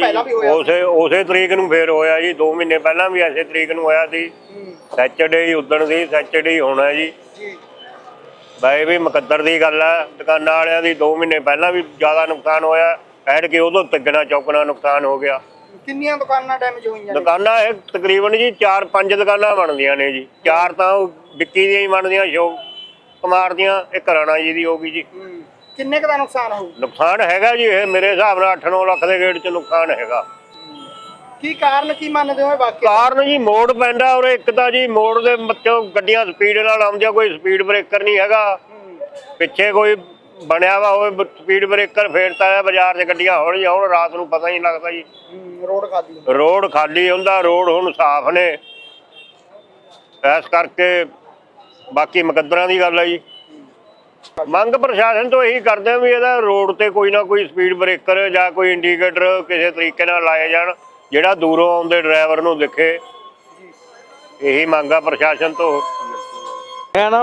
ਪਹਿਲਾਂ ਵੀ ਹੋਇਆ ਉਸੇ ਉਸੇ ਤਰੀਕ ਨੂੰ ਫੇਰ ਹੋਇਆ ਜੀ 2 ਮਹੀਨੇ ਪਹਿਲਾਂ ਵੀ ਐਸੇ ਤਰੀਕ ਨੂੰ ਹੋਇਆ ਸੀ। ਸੈਚਰਡੇ ਹੀ ਉਦਣ ਦੀ ਸੈਚਰਡੇ ਹੀ ਹੋਣਾ ਜੀ। ਜੀ। ਬਾਈ ਵੀ ਮੁਕੱਦਰ ਦੀ ਗੱਲ ਆ ਦੁਕਾਨਾਂ ਵਾਲਿਆਂ ਦੀ 2 ਮਹੀਨੇ ਪਹਿਲਾਂ ਵੀ ਜ਼ਿਆਦਾ ਨੁਕਸਾਨ ਹੋਇਆ। ਐਡ ਕੇ ਉਦੋਂ ਤਿੱਗਣਾ ਚੌਕਣਾ ਨੁਕਸਾਨ ਹੋ ਗਿਆ। ਕਿੰਨੀਆਂ ਦੁਕਾਨਾਂ ਡੈਮੇਜ ਹੋਈਆਂ ਨੇ ਦੁਕਾਨਾਂ ਇਹ ਤਕਰੀਬਨ ਜੀ 4-5 ਦੁਕਾਨਾਂ ਬਣਦੀਆਂ ਨੇ ਜੀ। ਚਾਰ ਤਾਂ ਵਿੱਕੀ ਦੀਆਂ ਹੀ ਬਣਦੀਆਂ ਸ਼ੋਕ ਕੁਮਾਰ ਦੀਆਂ ਇੱਕ ਰਾਣਾ ਜੀ ਦੀ ਹੋਗੀ ਜੀ। ਕਿੰਨੇ ਕੁ ਦਾ ਨੁਕਸਾਨ ਹੋਊ? ਨੁਕਸਾਨ ਹੈਗਾ ਜੀ ਇਹ ਮੇਰੇ ਹਿਸਾਬ ਨਾਲ 8-9 ਲੱਖ ਦੇ ਗੇੜ 'ਚ ਨੁਕਸਾਨ ਹੈਗਾ। ਕੀ ਕਾਰਨ ਕੀ ਮੰਨਦੇ ਹੋ ਇਹ ਵਾਕਿਆ? ਕਾਰਨ ਜੀ ਮੋੜ ਪੈਂਦਾ ਔਰ ਇੱਕ ਤਾਂ ਜੀ ਮੋੜ ਦੇ ਵਿੱਚੋਂ ਗੱਡੀਆਂ ਸਪੀਡ ਨਾਲ ਆਉਂਦੀਆਂ ਕੋਈ ਸਪੀਡ ਬ੍ਰੇਕਰ ਨਹੀਂ ਹੈਗਾ। ਪਿੱਛੇ ਕੋਈ ਬਣਿਆ ਵਾ ਹੋਵੇ ਸਪੀਡ ਬ੍ਰੇਕਰ ਫੇਰਤਾ ਹੈ ਬਾਜ਼ਾਰ 'ਚ ਗੱਡੀਆਂ ਹੌਲੀ ਆਉਣ ਰਾਤ ਨੂੰ ਪਤਾ ਹੀ ਨਹੀਂ ਲੱਗਦਾ ਜੀ। ਹੂੰ, ਰੋਡ ਖਾਦੀ ਰੋਡ ਖਾਲੀ ਹੁੰਦਾ ਰੋਡ ਹੁਣ ਸਾਫ਼ ਨੇ। ਇਸ ਕਰਕੇ ਬਾਕੀ ਮੁਕੱਦਰਾਂ ਦੀ ਗੱਲ ਹੈ ਜੀ। ਮੰਗ ਪ੍ਰਸ਼ਾਸਨ ਤੋਂ ਇਹੀ ਕਰਦੇ ਆ ਵੀ ਇਹਦਾ ਰੋਡ ਤੇ ਕੋਈ ਨਾ ਕੋਈ ਸਪੀਡ ਬ੍ਰੇਕਰ ਜਾਂ ਕੋਈ ਇੰਡੀਕੇਟਰ ਕਿਸੇ ਤਰੀਕੇ ਨਾਲ ਲਾਏ ਜਾਣ, ਜਿਹੜਾ ਦੂਰੋਂ ਆਉਂਦੇ ਡਰਾਈਵਰ ਨੂੰ ਦਿਖੇ। ਇਹੀ ਮੰਗ ਆ ਪ੍ਰਸ਼ਾਸਨ ਤੋਂ। ਮੈਂ ਨਾ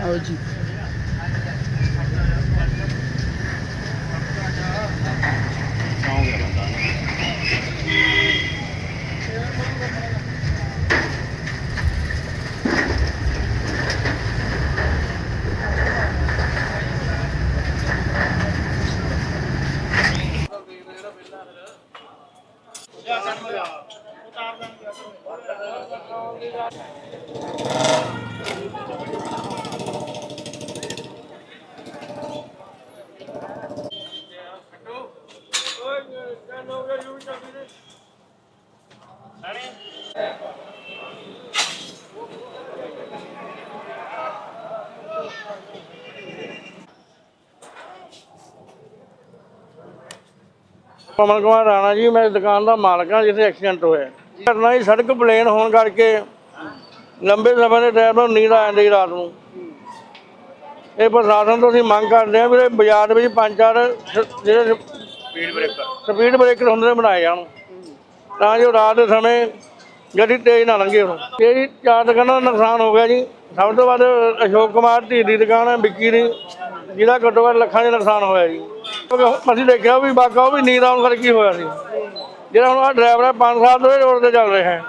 ਆਓ ਜੀ ਪਵਨ ਕੁਮਾਰ ਰਾਣਾ ਜੀ, ਮੈਂ ਦੁਕਾਨ ਦਾ ਮਾਲਕ ਹਾਂ, ਜਿੱਥੇ ਐਕਸੀਡੈਂਟ ਹੋਇਆ। ਘਟਨਾ ਜੀ, ਸੜਕ ਪਲੇਨ ਹੋਣ ਕਰਕੇ ਲੰਬੇ ਸਮੇਂ ਦੇ ਡਰਾਈਵਰ ਨੂੰ ਨੀਂਦ ਆ ਜਾਂਦੀ ਰਾਤ ਨੂੰ। ਇਹ ਪ੍ਰਸ਼ਾਸਨ ਤੋਂ ਅਸੀਂ ਮੰਗ ਕਰਦੇ ਹਾਂ ਵੀ ਇਹ ਬਾਜ਼ਾਰ ਦੇ ਵਿੱਚ ਪੰਜ ਚਾਰ ਸ- ਜਿਹੜੇ ਸਪੀਡ ਬ੍ਰੇਕਰ ਸਪੀਡ ਬ੍ਰੇਕਰ ਹੁੰਦੇ ਨੇ ਬਣਾਏ ਜਾਣ। ਤਾਂ ਜੋ ਰਾਤ ਦੇ ਸਮੇਂ ਗੱਡੀ ਤੇਜ਼ ਨਾ ਲੰਘੇ ਹੁਣ। ਇਹ ਜੀ ਚਾਰ ਦੁਕਾਨਾਂ ਦਾ ਨੁਕਸਾਨ ਹੋ ਗਿਆ ਜੀ। ਸਭ ਤੋਂ ਵੱਧ ਅਸ਼ੋਕ ਕੁਮਾਰ ਧੀ ਦੀ ਦੁਕਾਨ ਹੈ ਵਿੱਕੀ ਦੀ। ਜਿਹਦਾ ਘੱਟੋ ਘੱਟ ਲੱਖਾਂ ਦਾ ਨੁਕਸਾਨ ਹੋਇਆ ਜੀ। ਕਿਉਂਕਿ ਅਸੀਂ ਦੇਖਿਆ ਵੀ ਬਾਕਾ ਉਹ ਵੀ ਨੀਂਦ ਆਉਣ ਕਰਕੇ ਹੀ ਹੋਇਆ ਸੀ। ਜਿਹੜਾ ਹੁਣ ਆ ਡਰਾਈਵਰ ਹੈ 5 ਸਾਲ ਤੋਂ ਇਹ ਰੋਡ ਤੇ ਚੱਲ ਰਿਹਾ ਹੈ।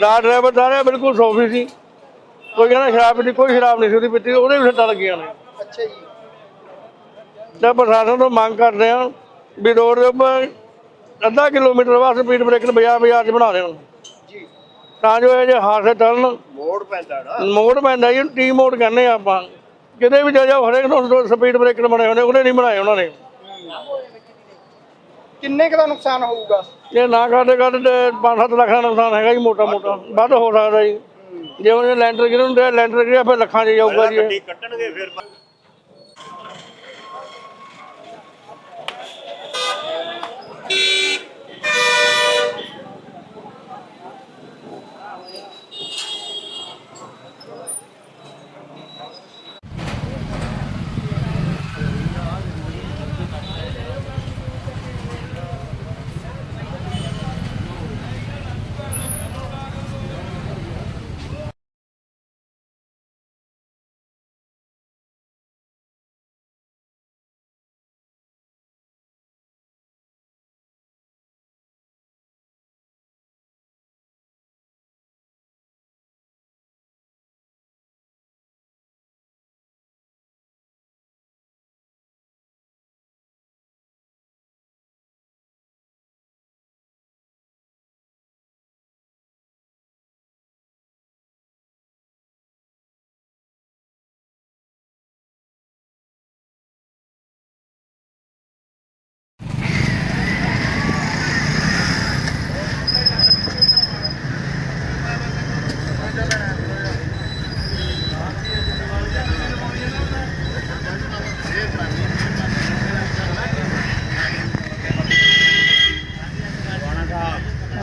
ਰਾਤ ਡਰਾਈਵਰ ਸਾਰਾ ਬਿਲਕੁਲ ਸੋਫੀ ਸੀ। ਕੋਈ ਕਹਿੰਦਾ ਸ਼ਰਾਬ ਪੀਤੀ ਕੋਈ ਸ਼ਰਾਬ ਨਹੀਂ ਸੀ ਉਹਦੀ ਪੀਤੀ ਉਹਦੇ ਵੀ ਸੱਟਾਂ ਲੱਗੀਆਂ ਨੇ। ਅੱਛਾ ਜੀ। ਤਾਂ ਪ੍ਰਸ਼ਾਸਨ ਤੋਂ ਮੰਗ ਕਰਦੇ ਹਾਂ ਵੀ ਰੋਡ ਦੇ ਉੱਪਰ ਅੱਧਾ ਕਿਲੋਮੀਟਰ ਬਾਅਦ ਸਪੀਡ ਬ੍ਰੇਕਰ ਬਾਜ਼ਾਰ ਬਾਜ਼ਾਰ 'ਚ ਬਣਾ ਦੇਣ। ਜੀ। ਤਾਂ ਜੋ ਇਹ ਜੇ ਹਾਦਸੇ ਟਲਣ। ਮੋੜ ਪੈਂਦਾ ਨਾ। ਮੋੜ ਪੈਂਦਾ ਜੀ ਟੀ ਮੋੜ ਕਹਿੰਦੇ ਆਪਾਂ। ਕਿਤੇ ਵੀ ਜਾ ਜਾਓ ਹਰੇਕ ਨੂੰ ਸਪੀਡ ਬ੍ਰੇਕਰ ਬਣੇ ਨੇ ਉਹਨੇ ਨਹੀਂ ਬਣਾਏ ਉਹਨਾਂ ਨੇ। ਕਿੰਨੇ ਕੁ ਦਾ ਨੁਕਸਾਨ ਹੋਊਗਾ? ਇਹ ਨਾ ਕਰਦੇ ਕਰਦੇ 5-7 ਲੱਖ ਦਾ ਨੁਕਸਾਨ ਹੈਗਾ ਜੀ ਮੋਟਾ ਮੋਟਾ। ਵੱਧ ਹੋ ਸਕਦਾ ਜੀ। ਜੇ ਉਹਨੇ ਲੈਂਟਰ ਗਿਰਨ ਦੇ ਲੈਂਟਰ ਗਿਰਿਆ ਫਿਰ ਲੱਖਾਂ 'ਚ ਜਾਊਗਾ ਜੀ ਇਹ।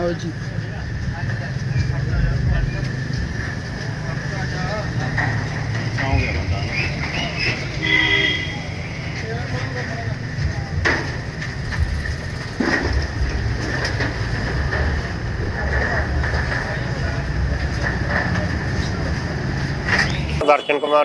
ਆਓ ਜੀ। ਦਰਸ਼ਨ ਕੁਮਾਰ